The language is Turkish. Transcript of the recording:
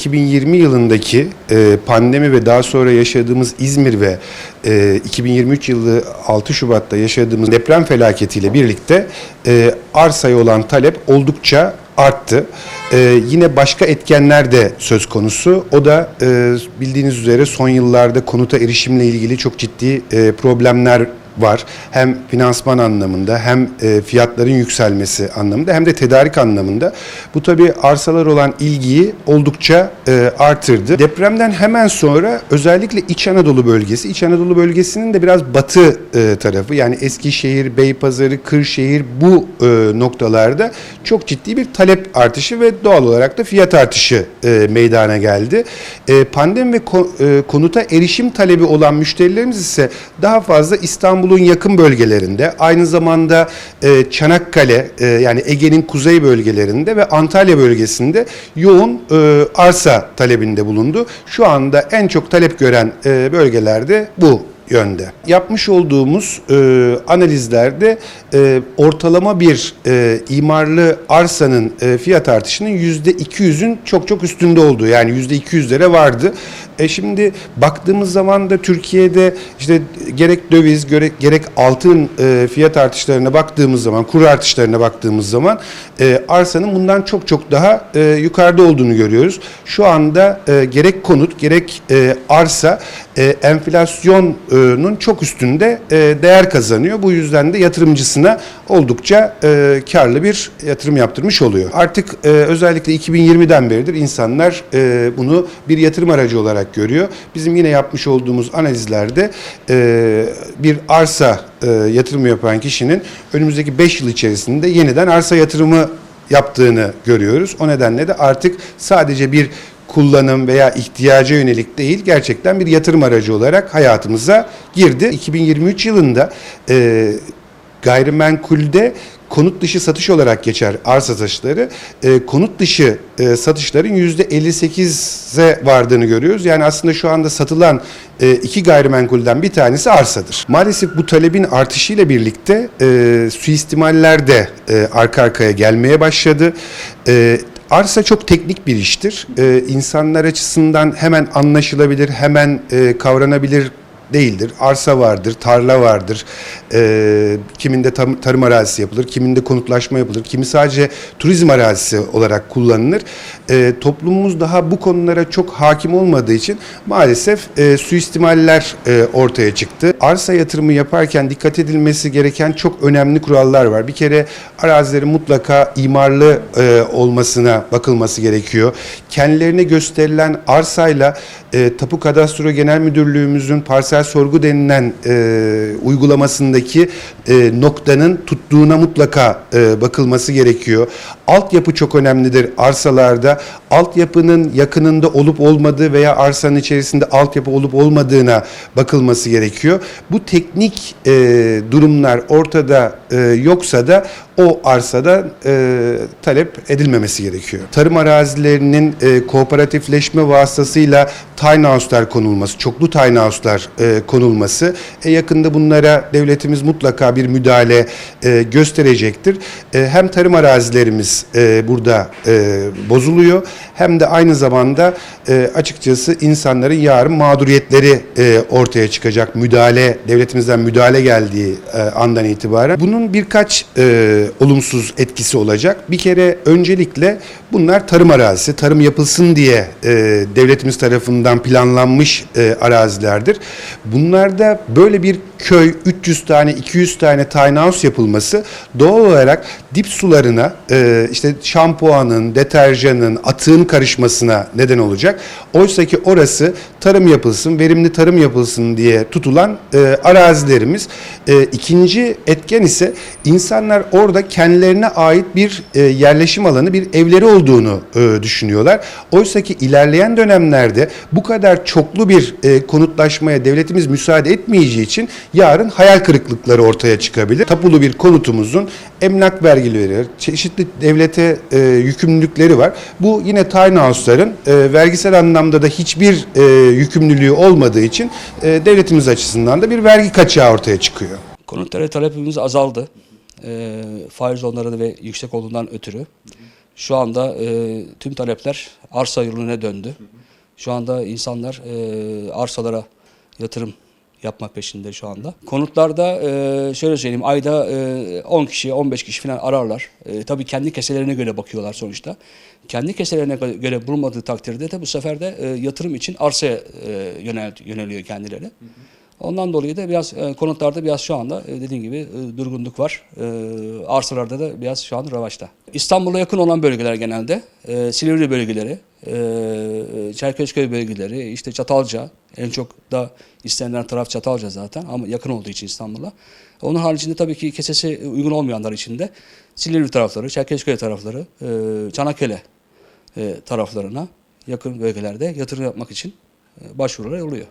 2020 yılındaki e, pandemi ve daha sonra yaşadığımız İzmir ve e, 2023 yılı 6 Şubat'ta yaşadığımız deprem felaketiyle birlikte e, arsaya olan talep oldukça arttı. E, yine başka etkenler de söz konusu. O da e, bildiğiniz üzere son yıllarda konuta erişimle ilgili çok ciddi e, problemler var. Hem finansman anlamında hem e, fiyatların yükselmesi anlamında hem de tedarik anlamında. Bu tabii arsalar olan ilgiyi oldukça e, artırdı. Depremden hemen sonra özellikle İç Anadolu bölgesi, İç Anadolu bölgesinin de biraz batı e, tarafı yani Eskişehir, Beypazarı, Kırşehir bu noktalarda çok ciddi bir talep artışı ve doğal olarak da fiyat artışı meydana geldi. Pandemi ve ko- konuta erişim talebi olan müşterilerimiz ise daha fazla İstanbul'un yakın bölgelerinde, aynı zamanda e, Çanakkale e, yani Ege'nin kuzey bölgelerinde ve Antalya bölgesinde yoğun e, arsa talebinde bulundu. Şu anda en çok talep gören e, bölgelerde bu yönde. Yapmış olduğumuz e, analizlerde e, ortalama bir e, imarlı arsanın e, fiyat artışının yüzde 200'ün çok çok üstünde olduğu yani yüzde 200'lere vardı. E şimdi baktığımız zaman da Türkiye'de işte gerek döviz gerek, gerek altın e, fiyat artışlarına baktığımız zaman kur artışlarına baktığımız zaman e, arsanın bundan çok çok daha e, yukarıda olduğunu görüyoruz. Şu anda e, gerek konut gerek e, arsa e, enflasyonun çok üstünde e, değer kazanıyor. Bu yüzden de yatırımcısına oldukça e, karlı bir yatırım yaptırmış oluyor. Artık e, özellikle 2020'den beridir insanlar bunu bir yatırım aracı olarak görüyor. Bizim yine yapmış olduğumuz analizlerde bir arsa yatırımı yapan kişinin önümüzdeki 5 yıl içerisinde yeniden arsa yatırımı yaptığını görüyoruz. O nedenle de artık sadece bir kullanım veya ihtiyaca yönelik değil gerçekten bir yatırım aracı olarak hayatımıza girdi. 2023 yılında e, gayrimenkulde konut dışı satış olarak geçer arsa satışları. E, konut dışı e, satışların %58'e vardığını görüyoruz. Yani aslında şu anda satılan e, iki gayrimenkulden bir tanesi arsadır. Maalesef bu talebin artışıyla birlikte e, suistimaller de e, arka arkaya gelmeye başladı. E, Arsa çok teknik bir iştir. Ee, insanlar açısından hemen anlaşılabilir, hemen e, kavranabilir değildir. Arsa vardır, tarla vardır. Ee, kiminde tam- tarım arazisi yapılır, kiminde konutlaşma yapılır, kimi sadece turizm arazisi olarak kullanılır. Ee, toplumumuz daha bu konulara çok hakim olmadığı için maalesef e, suistimaller e, ortaya çıktı. Arsa yatırımı yaparken dikkat edilmesi gereken çok önemli kurallar var. Bir kere arazilerin mutlaka imarlı e, olmasına bakılması gerekiyor. Kendilerine gösterilen arsayla e, Tapu Kadastro Genel Müdürlüğümüzün parsel sorgu denilen e, uygulamasındaki e, noktanın tuttuğuna mutlaka e, bakılması gerekiyor. Altyapı çok önemlidir arsalarda. Altyapının yakınında olup olmadığı veya arsanın içerisinde altyapı olup olmadığına bakılması gerekiyor. Bu teknik e, durumlar ortada e, yoksa da o arsada e, talep edilmemesi gerekiyor. Tarım arazilerinin e, kooperatifleşme vasıtasıyla tiny konulması, çoklu tiny e, konulması, e, yakında bunlara devletimiz mutlaka bir müdahale e, gösterecektir. E, hem tarım arazilerimiz e, burada e, bozuluyor, hem de aynı zamanda e, açıkçası insanların yarın mağduriyetleri e, ortaya çıkacak. Müdahale, devletimizden müdahale geldiği e, andan itibaren. Bunun birkaç e, olumsuz etkisi olacak. Bir kere öncelikle bunlar tarım arazisi, tarım yapılsın diye e, devletimiz tarafından planlanmış e, arazilerdir. Bunlarda böyle bir köy 300 tane 200 tane tiny house yapılması doğal olarak dip sularına e, işte şampuanın, deterjanın, atığın karışmasına neden olacak. Oysa ki orası tarım yapılsın, verimli tarım yapılsın diye tutulan e, arazilerimiz. E, ikinci etken ise insanlar orada kendilerine ait bir e, yerleşim alanı, bir evleri olduğunu düşünüyorlar. Oysa ki ilerleyen dönemlerde bu kadar çoklu bir konutlaşmaya devletimiz müsaade etmeyeceği için yarın hayal kırıklıkları ortaya çıkabilir. Tapulu bir konutumuzun emlak vergileri, çeşitli devlete e, yükümlülükleri var. Bu yine tiny house'ların e, vergisel anlamda da hiçbir e, yükümlülüğü olmadığı için e, devletimiz açısından da bir vergi kaçağı ortaya çıkıyor. Konutlara talepimiz azaldı. Ee, faiz onları ve yüksek olduğundan ötürü. Şu anda e, tüm talepler arsa yoluna döndü. Şu anda insanlar e, arsalara yatırım yapmak peşinde şu anda. Konutlarda e, şöyle söyleyeyim ayda e, 10 kişi 15 kişi falan ararlar. E, tabii kendi keselerine göre bakıyorlar sonuçta. Kendi keselerine gö- göre bulunmadığı takdirde de bu sefer de e, yatırım için arsaya e, yönel, yöneliyor kendileri. Ondan dolayı da biraz e, konutlarda biraz şu anda e, dediğim gibi e, durgunluk var. E, arsalarda da biraz şu an revaçta. İstanbul'a yakın olan bölgeler genelde e, Silivri bölgeleri, e, Çerkezköy bölgeleri, işte Çatalca en çok da istenilen taraf Çatalca zaten ama yakın olduğu için İstanbul'a. Onun haricinde tabii ki kesesi uygun olmayanlar için de Silivri tarafları, Çerkezköy tarafları, e, Çanakkale e, taraflarına yakın bölgelerde yatırım yapmak için e, başvurular oluyor.